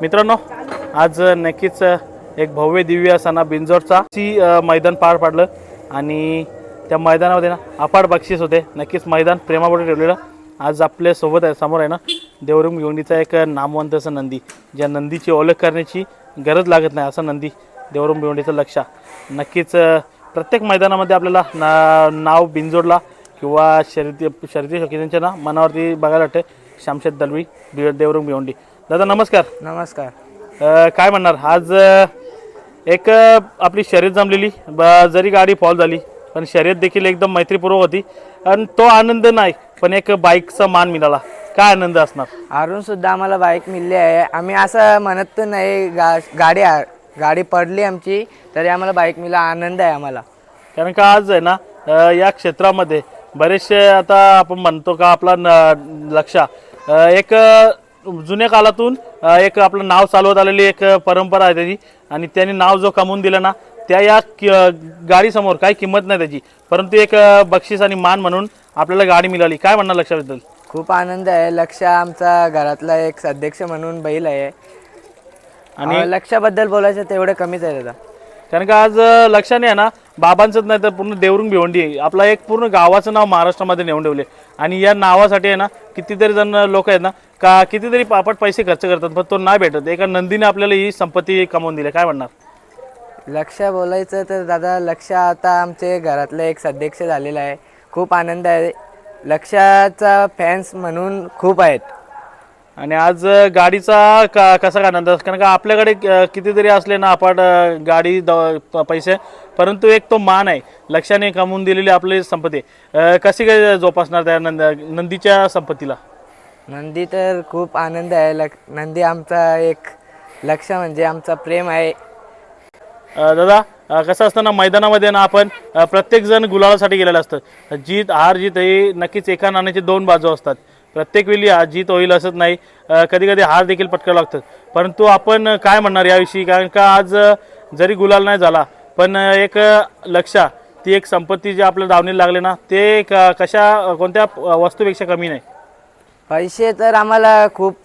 मित्रांनो आज नक्कीच एक भव्य दिव्य असताना बिंजोरचा ची मैदान पार पाडलं आणि त्या मैदानामध्ये ना अपाड बक्षीस होते. नक्कीच मैदान प्रेमापुढे ठेवलेलं. आज आपल्यासोबत आहे समोर आहे ना देवरुम भिवंडीचा एक नामवंत असं नंदी. ज्या नंदीची ओळख करण्याची गरज लागत नाही असं नंदी देवरुम भिवंडीचं लक्ष. नक्कीच प्रत्येक मैदानामध्ये आपल्याला ना नाव बिंजोडला किंवा शर्यती शर्यती शौकीनांच्या ना मनावरती बघायला वाटते. शामशेद दलवी बि- देवरुंग भिवंडी दादा नमस्कार. नमस्कार. अ, काय म्हणणार? आज अ, एक अ, आपली शर्यत जमलेली. ब- जरी गाडी फॉल झाली पण शर्यत देखील एकदम मैत्रीपूर्वक होती. आणि तो आनंद नाही पण एक बाईकचा मान मिळाला. काय आनंद असणार? अरुण सुद्धा आम्हाला बाईक मिळली आहे. आम्ही असं म्हणत तर नाही गा गाडी आ- गाडी पडली आमची तरी आम्हाला बाईक मिळाला. आनंद आहे आम्हाला. कारण का आज आहे ना अ, या क्षेत्रामध्ये बरेचसे आता आपण म्हणतो का आपला न- लक्ष. अ, एक अ, जुन्या काळातून एक आपलं नाव चालवत आलेली एक परंपरा आहे त्याची. आणि त्यांनी नाव जो कमवून दिलं ना त्या या गाडीसमोर काही किंमत नाही त्याची. परंतु एक बक्षीस आणि मान म्हणून आपल्याला गाडी मिळाली. काय म्हणणार लक्षाबद्दल? खूप आनंद आहे. लक्ष आमचा घरातला एक अध्यक्ष म्हणून बैल आहे. आणि लक्षाबद्दल बोलायचं तेवढं कमीच आहे दादा. कारण का आज लक्षाने आहे ना बाबांचंच नाही तर पूर्ण देवरुंग भिवंडी. आपला एक पूर्ण गावाचं नाव महाराष्ट्रामध्ये नेऊन ठेवले आणि या नावासाठी आहे ना कितीतरी जण लोक आहेत ना का कितीतरी पापट पैसे खर्च करतात पण तो नाही भेटत. एका नंदीने आपल्याला ही संपत्ती कमवून दिली काय म्हणणार? लक्ष बोलायचं तर दादा लक्ष आता आमचे घरातले एक अध्यक्ष झालेला आहे. खूप आनंद आहे. लक्षाचा फॅन्स म्हणून खूप आहेत. आणि आज गाडीचा का कसा काय आनंद? कारण का आपल्याकडे अ, कितीतरी असले ना आपण अ, गाडी द- प- पैसे परंतु एक तो मान आहे. लक्षाने कमवून दिलेली आपली संपत्ती. अ, कशी काय जोपासणार त्या नंद नंदीच्या संपत्तीला? नंदी तर खूप आनंद आहे. लक नंदी आमचा एक लक्ष म्हणजे आमचा प्रेम आहे. अ, दादा अ, कसं असतं ना मैदानामध्ये ना आपण अ, प्रत्येक जण गुलालासाठी गेलेलं असतं. जीत हार जीत हे नक्कीच एका नाण्याचे दोन बाजू असतात. प्रत्येक वेळी हा जीत होईल असत नाही. कधी कधी हार देखील पटकावं लागतं. परंतु आपण काय म्हणणार याविषयी? कारण का आज अ, जरी गुलाल नाही झाला पण अ, एक अ, लक्षा ती एक संपत्ती जी आपल्या दावणीला लागले ना ते क- कशा कोणत्या अ, वस्तूपेक्षा कमी नाही. पैसे तर आम्हाला खूप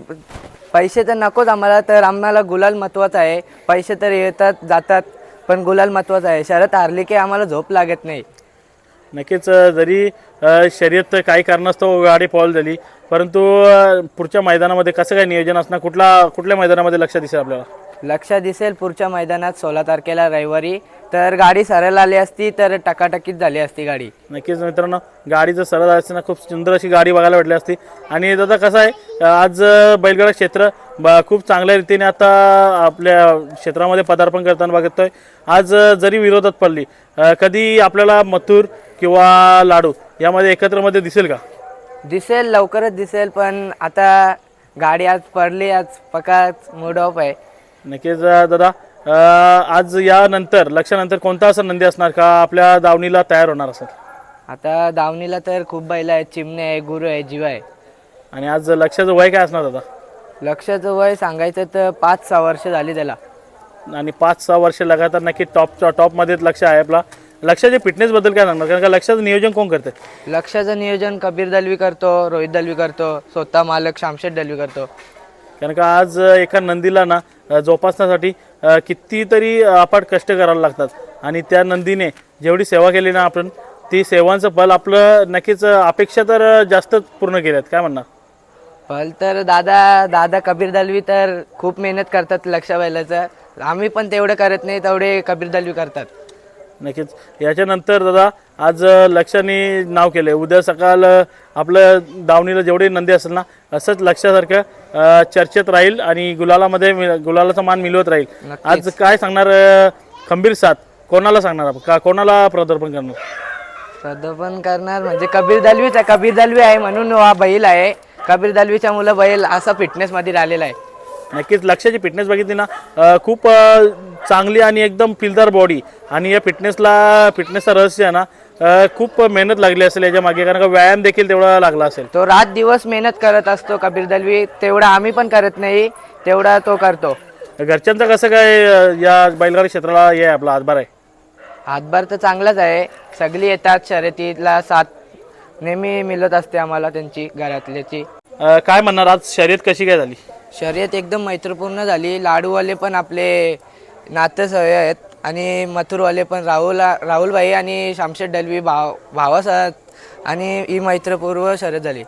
पैसे तर नकोच आम्हाला तर आम्हाला गुलाल महत्त्वाचा आहे. पैसे तर येतात जातात पण गुलाल महत्त्वाचा आहे. शरद हारली की आम्हाला झोप लागत नाही. नक्कीच जरी शर्यत काही कारणास्तव गाडी फॉल झाली परंतु पुढच्या मैदानामध्ये कसं काय नियोजन असणार? कुठला कुठल्या मैदानामध्ये लक्ष दिसेल आपल्याला? लक्ष दिसेल पुढच्या मैदानात सोळा तारखेला रविवारी. तर गाडी सरळ आली असती तर टकाटकीत झाली असती गाडी. नक्कीच मित्रांनो गाडी जर सरळ असते खूप सुंदर अशी गाडी बघायला भेटली असती. आणि दादा कसं आहे? आज बैलगाडा क्षेत्र ब- खूप चांगल्या रीतीने आता आपल्या क्षेत्रामध्ये पदार्पण करताना बघतोय. आज जरी विरोधात पडली कधी आपल्याला मथुर किंवा लाडू यामध्ये एकत्रमध्ये दिसेल का? दिसेल लवकरच दिसेल पण आता गाडी आज पडली आज पकाच मूड ऑफ आहे. नक्कीच दादा अ, आज यानंतर लक्षानंतर कोणता असा नंदी असणार का? आपल्या दावणीला तयार होणार असेल. आता दावणीला तर खूप बैल आहेत चिमणे आहे गुरु आहे जीवा आहे. आणि आज लक्षाचं वय काय असणार दादा? लक्षाचं वय सांगायचं तर पाच सहा वर्ष झाली त्याला. आणि पाच सहा वर्ष लगातार नक्की टॉप टॉपमध्येच लक्ष आहे आपला. लक्षाच्या फिटनेसबद्दल काय सांगणार? कारण का लक्षाचं नियोजन कोण करते लक्षाचं नियोजन कबीर दलवी करतो रोहित दलवी करतो स्वतः मालक शामशेठ दलवी करतो. कारण का आज एका नंदीला ना जोपासण्यासाठी कितीतरी अपाट कष्ट करायला लागतात. आणि त्या नंदीने जेवढी सेवा केली ना आपण ती सेवांचं फल आपलं नक्कीच अपेक्षा तर जास्तच पूर्ण केल्यात. काय म्हणणार? पण तर दादा दादा कबीर दलवी तर खूप मेहनत करतात लक्ष बैलाचं. आम्ही पण तेवढं करत नाही तेवढे कबीर दलवी करतात. नक्कीच. याच्यानंतर दादा आज लक्षाने नाव केलं उद्या सकाळ आपलं दावणीला जेवढे नंदी असेल ना असंच लक्षासारखं चर्चेत राहील आणि गुलालामध्ये गुलालाचा मान मिळवत राहील. आज काय सांगणार खंबीर साथ कोणाला सांगणार आपण? का कोणाला प्रदर्पण करणार? प्रदर्पन करणार म्हणजे कबीर दलवीच आहे कबीर दलवी आहे म्हणून हा बैल आहे. कबीर दलवीच्या मुलं बैल असा फिटनेसमध्ये राहिलेला आहे. नक्कीच लक्षाची फिटनेस बघितली ना. अ, खूप अ, चांगली आणि एकदम फिलदार बॉडी आणि या फिटनेसला फिटनेसचा रहस्य आहे ना अ, खूप मेहनत लागली असेल याच्या मागे कारण का व्यायाम देखील तेवढा लागला असेल. तो रात दिवस मेहनत करत असतो कबीर दलवी तेवढा आम्ही पण करत नाही तेवढा तो करतो. घरच्यांचं कसं काय अ, या बैलगाडी क्षेत्राला हे आहे आपला हातभार आहे? हातभार तर चांगलाच आहे. सगळी येतात शर्यतीला साथ नेहमी मिळत असते आम्हाला त्यांची घरातल्याची. अ, काय म्हणणार आज? शर्यत कशी काय झाली? शर्यत एकदम मैत्रीपूर्ण झाली. लाडूवाले पण आपले नातेसय आहेत. आणि मथुरवाले पण राहुल राहुलभाई आणि शामशेठ डलवी भाव भावासात आणि ही मैत्रीपूर्व शर्यत झाली.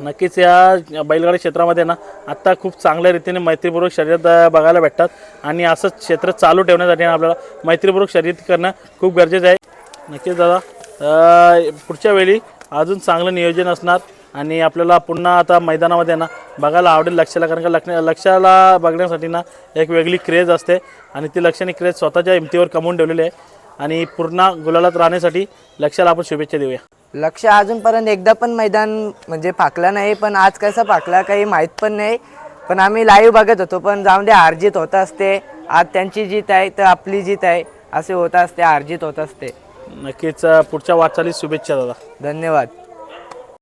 नक्कीच या बैलगाडी क्षेत्रामध्ये ना आत्ता खूप चांगल्या रीतीने मैत्रीपूर्वक शर्यत अ, बघायला भेटतात. आणि असंच क्षेत्र चालू ठेवण्यासाठी ना आपल्याला मैत्रीपूर्वक शर्यत करणं खूप गरजेचं आहे. नक्कीच दादा अ, पुढच्या वेळी अजून चांगलं नियोजन असणार. आणि आपल्याला पुन्हा आता मैदानामध्ये ना बघायला आवडेल लक्षाला कारण का लक्ष लक्षाला बघण्यासाठी ना एक वेगळी क्रेज असते. आणि ती लक्षाने क्रेज स्वतःच्या हिमतीवर कमवून ठेवलेली आहे. आणि पूर्ण गुलालात राहण्यासाठी लक्षाला आपण शुभेच्छा देऊया. लक्ष अजूनपर्यंत एकदा पण मैदान म्हणजे फाकला नाही पण आज कसं फाकला काही माहीत पण नाही. पण आम्ही लाईव्ह बघत होतो पण जाऊन दे हारजीत होत असते. आज त्यांची जीत आहे तर आपली जीत आहे. असे होत असते हारजीत होत असते. नक्कीच पुढच्या वाटचालीस शुभेच्छा दादा. धन्यवाद.